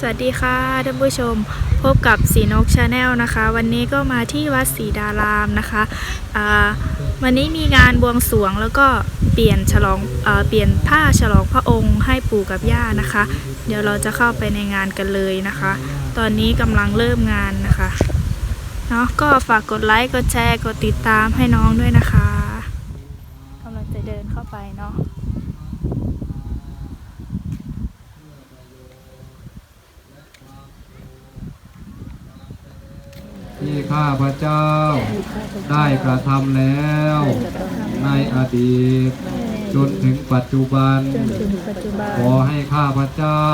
สวัสดีค่ะท่านผู้ชมพบกับสีนกชาแนลนะคะ วันนี้ก็มาที่วัดศรีดารามนะคะอ่าวันนี้มีงานบวงสรวงแล้วก็เปลี่ยนฉลองเออเปลี่ยนผ้าฉลองพระองค์ให้ปู่กับย่านะคะ เดี๋ยวเราจะเข้าไปในงานกันเลยนะคะ ตอนนี้กำลังเริ่มงานนะคะเนาะก็ฝากกดไลค์กดแชร์กดติดตามให้น้องด้วยนะคะกำลังจะเดินเข้าไปเนาะ ที่ข้าพเจ้า ได้กระทำแล้ว ในอดีต จนถึงปัจจุบันจนถึงปัจจุบันขอให้ข้าพเจ้า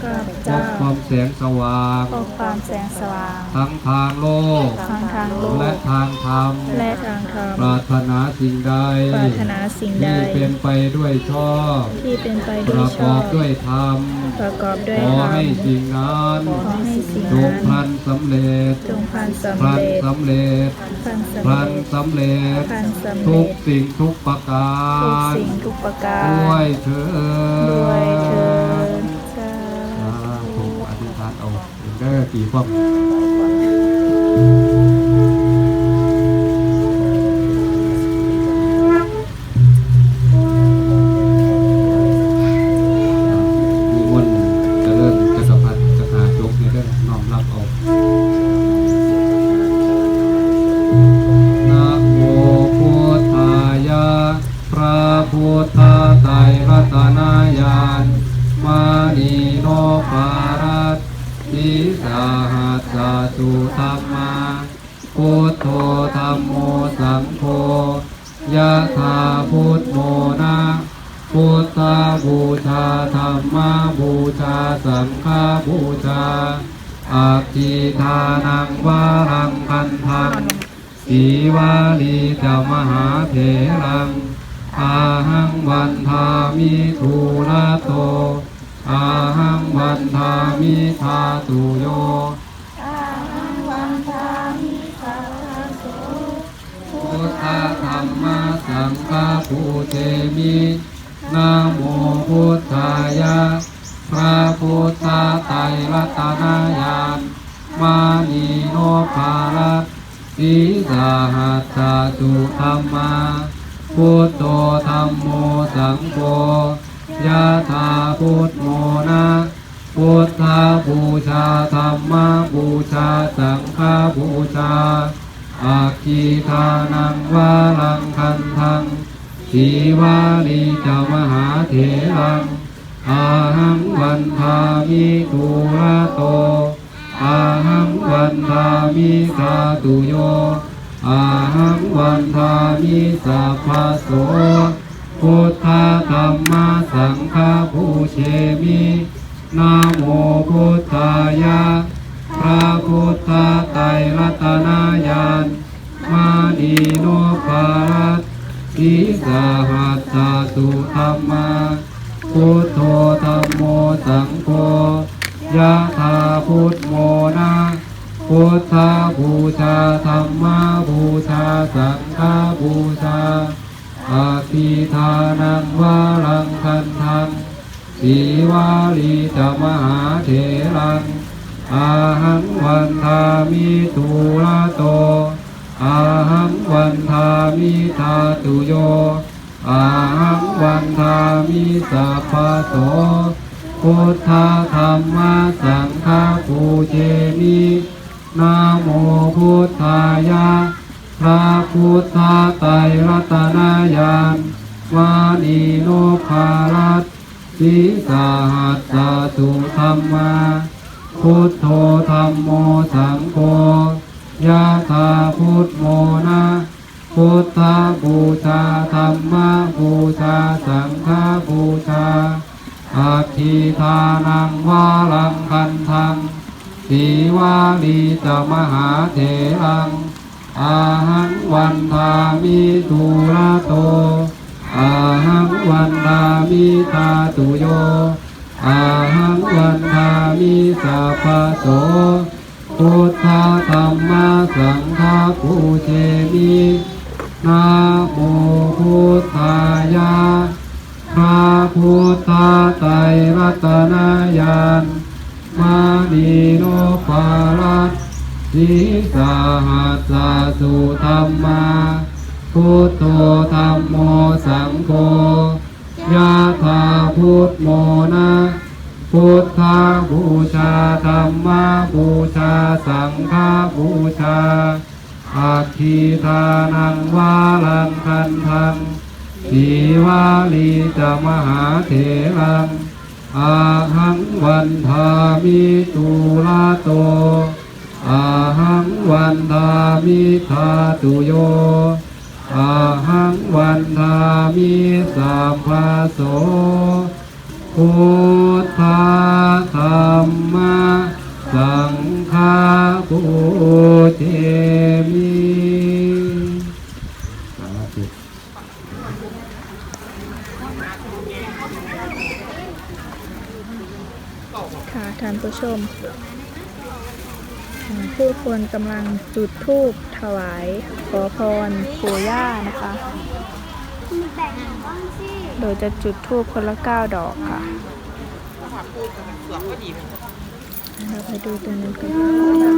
ข้าพพเจ้าบความแสงสว่างพบความแสงสว่างทั้งทางโลกทั้งทางโลก และทางธรรม และทางธรรม ปรารถนาสิ่งใด ปรารถนาสิ่งใด ที่เป็นไปด้วยชอบ ที่เป็นไปปด้วยระชกออบบด้วยธรรม ประกอบด้วยขอธรรมให้สิ่งนั้นขอให้สิ่งจงนั้นพลันสำเร็จจงพันสำพลันเร็จสำเร็จพันสำพลัเร็นจสำเร็จ พันสำทุเร็กจสิ่งทุกประกาทุกร สิ่งทุกประการด้วยเถิดด้วยเถิดสาอ่าธุถูกอธิษฐานเอาเด้อกี่ความมี สังฆบูชาอาทิทานังวารังคันทังสีวาลีจามหาเถรัง อาหังวันทามิทูระโต อาหังวันทามิทาตุโยพุทธธรรมสังฆปูเทมินะโมพุทธายะ พุทธไตรรัตนายานมานีโนภารัตทิสาหัสสะสุธรรมาพุทโธธรรมโมสังโฆยะถาพุทโมนะพุทธาบูชาธรรมบูชาสังฆบูชาอาคีทานังวาลังคันทังสีวาลีจามหาเถรัง อาหังวันทามิตุระโตอาหังวันทามิสาตุโยอาหังวันทามิสัพพโสพุทธธรรมสังฆภูเชมินะโมพุทธายะพระพุทธไตรรัตนายานมานีโนภารัตทิสหัสตุธรรมา พุทโธธรรมโมสังโฆยะถาพุทโมนะพุทธาบูชาธรรมบูชาสังฆบูชาอาทิทานังวารังคันทังสีวาลีจมหาเถรังอาหังวันทามิตุระโตอาหังวันทามิทาตุโย อาหังวันทามิสัพพโสพุทธธรรมสังฆปูเชมินะโมพุทธายะพระพุทธไตรรัตนายานวานีโนภารัตทิสาหัสสะสุธรรมาพุทโธธรรมโมสังโฆยะถาพุทโมนะ พุทธบูชาธรรมบูชาสังฆบูชาอาทิทานังวาลังคันทังสีวาลีจมหาเถรัง อาหังวันทามิตุระโต อาหังวันทามิทาตุโย อาหังวันทามิสัพพโสพุทธธรรมสังฆปูเชมิ นะโมพุทธายะพระพุทธไตรรัตนายานมานีโนปารัสสีสาหัสสุธรรมาพุทโธธรรมโมสังโฆยะถาพุทโมนะพุทธาบูชาธรรมบูชาสังฆบูชา อาคีทานังวาลังคันทังสีวาลีจะมหาเถรังอาหังวันทามิตุลาโตอาหังวันทามิทาตุโยอาหังวันทามิสัมภาโสพุทธาธรรมะสังฆาปูเทมิสาธุ ค่ะท่านผู้ชมอ่าผู้คนกำลังจุดธูปถวายขอพรปู่ย่านะคะ โดยจะจุดธูปคนละเก้าดอกค่ะเราไปดูตรงนั้นกันกำลัง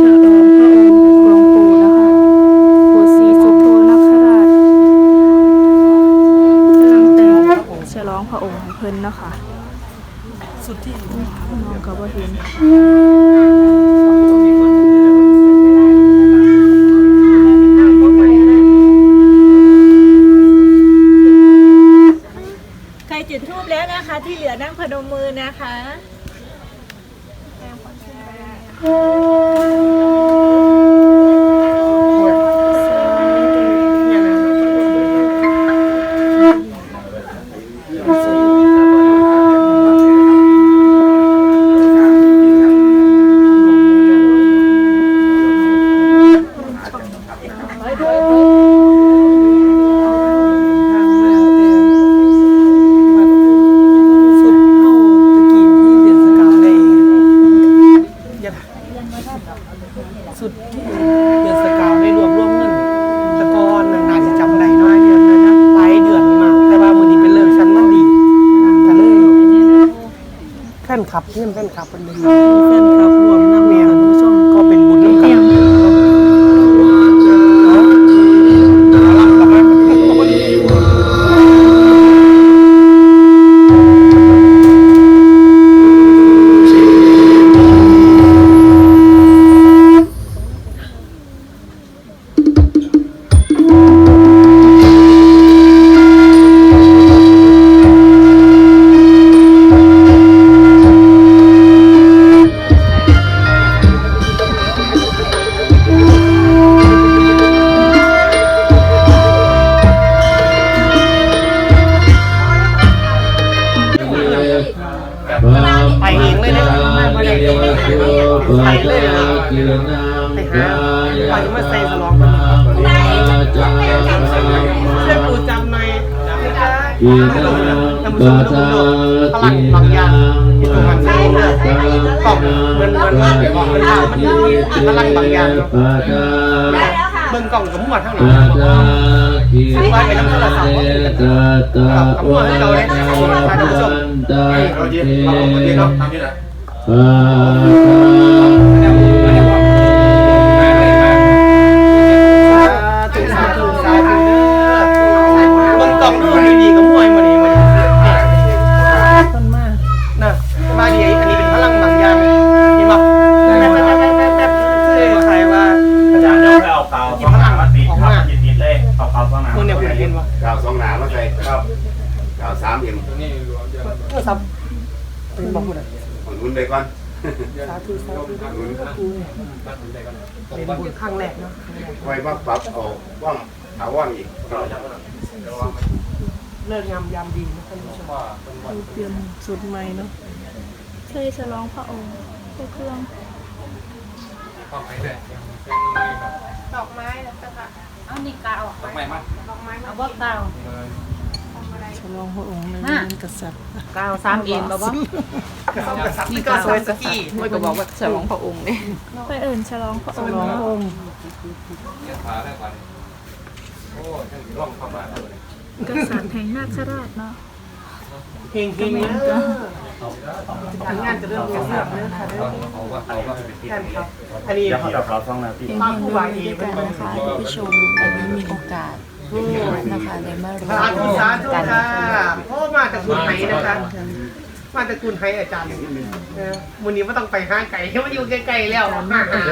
ฉลองพระองค์หลวงปู่นะคะปู่ศรีสุโธนคราช กำลังแต่งฉลองพระองค์ให้เพิ่นเนาะค่ะ สุดที่น้องก็บ่เห็น ใคร จุดทูบแล้วนะคะ ที่เหลือนั่งพนมมือนะคะ สุดเท่าตะกี้ที่เดือนสกาวได้ยัดสุดที่เดือนสกาวได้รวบรวมเงินแตะกอนนานๆจะจำได้น้อยเดือนเลยนะหลายเดือนมาก แต่ว่ามือนี้เป็นเลิกชั้นมันดีกันเลยแฟนคลับเพื่ ไปหาไปมาใส่สลองมันเส้นปูจำหน่อยท่านผู้ชมดูพลังบางอย่างที่ตรงมันกล่องเหมือนเหมือนมันกล่องมันยาวมันพลังบางอย่างเบิ่งกล่องกับหมวดทั้งหลังว่าไปน้ำโทรศัพท์กับหมวดให้เราเลยท่านผู้ชมเอาเย็นเอาเย็นเนาะทำนี่แหล ใส่ครับกล่าวสามเอ็มโทรศัพท์เป็นบ่คุณอะหนุนไปก่อนสาธุสาธุหนุนเป็นบุญครั้งแรกเนาะไว้ว่าปรับเอาว่างถาว่างอีกเลิกงามยามดีนะท่านผู้ชมเตรียมสุดใหม่เนาะเคยฉลองพระองค์พวกเครื่องดอกไม้แล้วก็ค่ะเอานี่กาออกไม่มาดอกไม้เอาบ่กาว องพระองค์ในวันกษัตริย์กาวสามเอ็นบ่บ่นี่ก็สวยสกี้ไม่ก็บอกว่าฉลองพระองค์เนี่ยไปเอิ่นฉลองพระองฉค์ลองพระองค์กษัตริย์แห่งนาคราชเนาะเพลงเพลงนี้ทางงานจะเริ่มเรื่องเรื่องค่ะท่านครับอันนี้อย่าอย่าเราต้องนะพี่ป้าผู้วางเองด้วยกันนะคะท่านผู้ชมวันนี้มีโอกาสนะคะได้มาร่วสามธุสาธุกันค่ะพ่อมาจา กคุณไทยนะคะมาจากคุณไทยอาจารย์เออวันนี้ไม่ต้องไปห้างไก่เพราะมันอยู่ใกล้ๆแล้วมาหา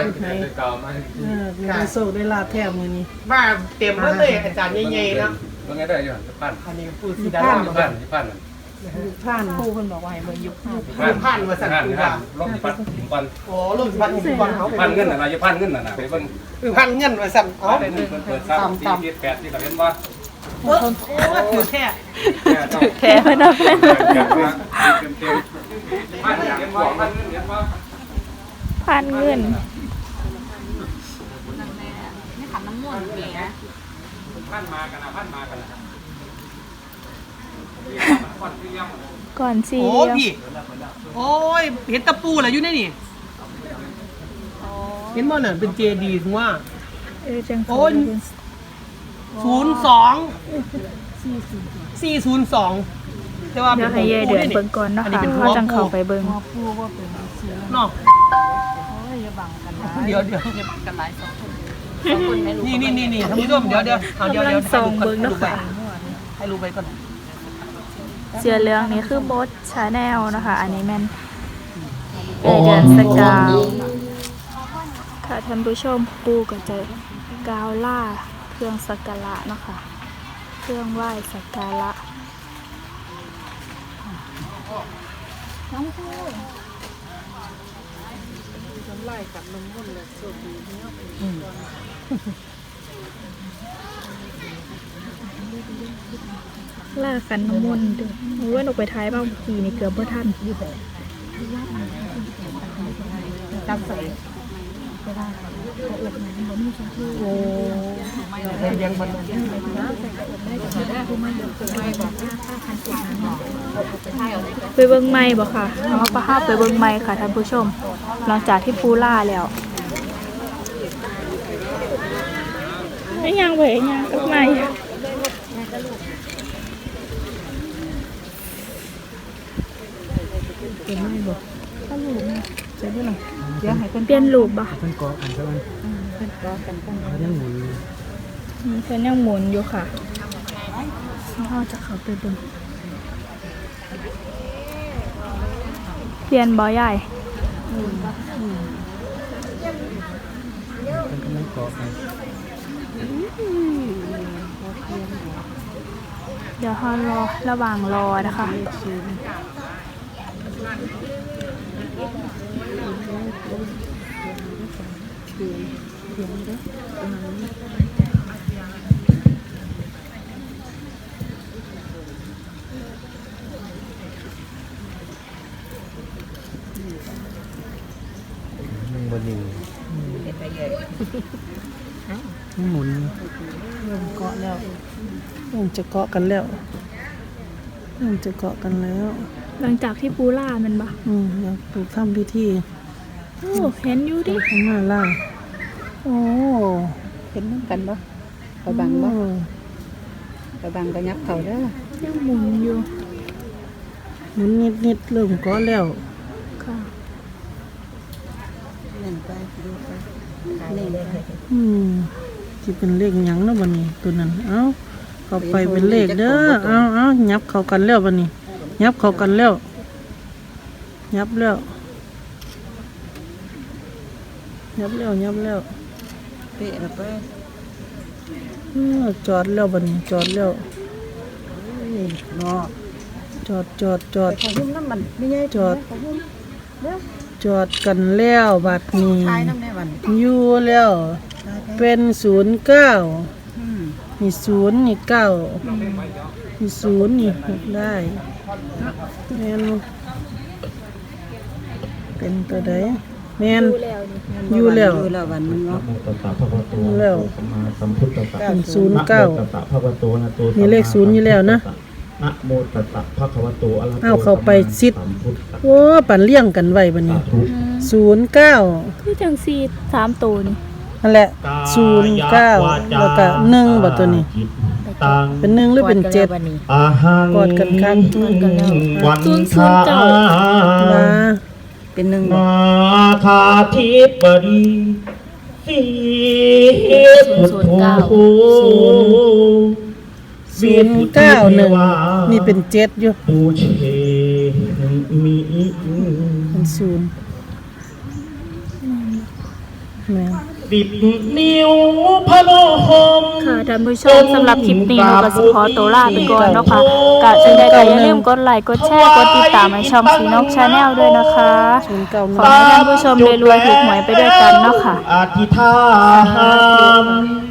ได้โศกได้ลาบแทบมือนี้มาเต็มแล้วเลยอาจารย์ใหญ่ๆนะว่าไงได้ยังจะปั้นอันนี้ปูสีดาปั้รานปั้นที่ปั้นผ่านครูเพิ่นบอกว่าให้เบิ่งยุคห้าคือผ่านมาสั่นปูว่าลงปั้นถึงปั้นโอ้ลูกพันอีกวันเขาปั้นเงินอะไรจะปั้นเงินน่ะนะไปเบิ่งคือพันเงินมาสั่นเอ๋อเปิดเปิดสามสี่เจ็ดแปดที่เราเห็นว่า โอ้คือแท้แพ้ไม่ได้เต็มเต็มปั้นเห็นว่าปั้นเงินเห็นว่าพันเงินปั้นมากันนะปั้นมากันนะปั้นที่ยังก่อนสี่โอ้เดียวพี่โอ้ยเห็นตะปูเหรออยู่ในนี่เห็นบ่เนี่ยเป็นเจดีถึงว่าเออจังโอ้ย ศูนย์สองสี่ศูนย์สองแต่ว่าเดี๋เป็ยนวให้ยายเดือนเบิ่งก่อนเนาะอันนี้ค่ะเป็นเขาจังเข้าไปเบิ่งเนาะเดี๋ยวเดี๋ยวกันหลายสองคนสองคนแม่ลูกนี่นี่นี่นี่ท่านผู้ชมเดี๋ยวเดี๋ยวเอาเดี๋ยวกำลัเดี๋ยงวส่งเบิ่งเนาะค่ะให้รู้ไปก่อนเสือเหลืองนี่คือบดชาแนลนะคะ อันนี้แม่นเอเดือนสกาวค่ะท่านผู้ชมปูก็จะกาวล่าเค รื่องสักการะเนาะคะ เครื่องไหว้สักการะน้องพูล่ากันน้ำมนต์เด้อโอ้ยออกไปท้ายบ้างทีนี่เกือบบ่ทันจับใส่ โอ้เลี้ยงมันไปเบิ่งไม้บ่ค่ะเอามาประห้าไปเบิ่งไม้ค่ะท่านผู้ชม หลังจากที่ปูล่าแล้วไม่ยังเว้ยยังกับไม้เปลี่ ยนรูปบ่เป็นเกาะกันใช่ไหมเขายังหมุนอยู่อืมเพิ่นยังหมุนอยู่ค่ะเราจะเข้าไปเบิ่งเปลี่ยนบ่ใหญ่เป็นกำลังเกาะกันเดี๋ยวเรารอระหว่างรอนะคะบน หนึ่งมันหมุนเริ่มเกาะแล้วเริ่มจะเกาะกันแล้วเริ่มจะเกาะกันแล้ว หลังจากที่ปูล่ามันบ่อืมอยากปลูกทำพิธี โอ้เห็นอยู่ดิข้างหน้าล่างโอ้เห็นเหมือนกันบ่ไปบังบ่โอ้ไปบังก็ยับเขาเด้อยังหมุนอยู่หมุนนิดนิดๆเริ่มเกาะแล้วค่ะเล่นไปดูไปเล่นไปอืมสิเป็นเลขหยังเนาะบัดนี้ตัวนั้นเอ้าเข้าไปเป็นเลขเด้อเอ้าเอ้ายับเข้ากันแล้วบัดนี้ยับเข้ากันแล้วยับแล้ว ยับแล้วยับแล้วเป๊ะแล้วไปเออจอดแล้วบัดนี้จอดแล้วเนาะจอดจอดจอดขอหุ้มน้ำมันไม่ใช่จอดจอดกันแล้วบัดนี้ท้ายน้ำแม่วันอยู่แล้ว เป็นศูนย์เก้าอืมมีศูนย์นี่เก้ามีศูนย์นี่หกได้แม่นบ่เป็นตัวใด แม่นอยู่แล้ว อยู่แล้ววันมันเนาะตัสสะภะคะวะโตอยู่แล้วสัมมาสัมพุทธัสสะ เป็นศูนย์เก้าตัสสะภะคะวะโตนะโตมีเลขศูนย์อยู่แล้วนะนนะโมตัสสะภะคะวะโตอะระหะโตเอาเข้าไปซิด สัมมาสัมพุทธัสสะโอ้ปันเลี้ยงกันไว้บัดนี้สาธุศูนย์เก้าคือจังซีสามตัวนี่นั่นแหละศูนย์เก้าแล้วก็หนึ่งบัดตัวนี้ ตังเป็นหนึ่งหรือเป็นเจ็ด อาหังกอดกันครับกอดกันแล้ววันศูนย์ศูนย์เก้ามา เป็นหนึ่งนาคาธิบดีสีพุทโธศูนย์เก้าหนึ่งนี่เป็นเจ็ดอยู่ปูเชมีเป็นศูนย์แม่น สิบนิ้วพนมค่ะท่านผู้ชมสำหรับคลิปนี้เราก็สิขอตัวลาไปก่อนเนาะค่ะกะจังใดก็อย่าลืมกดไลค์กดแชร์กดติดตามให้ช่องสีนกชาแนลด้วยนะคะศูนย์เก้าหขนึ่องให้ท่านผู้ชมรวยๆถูกหวยไปด้วยกันเนาะค่ะอธิษฐาน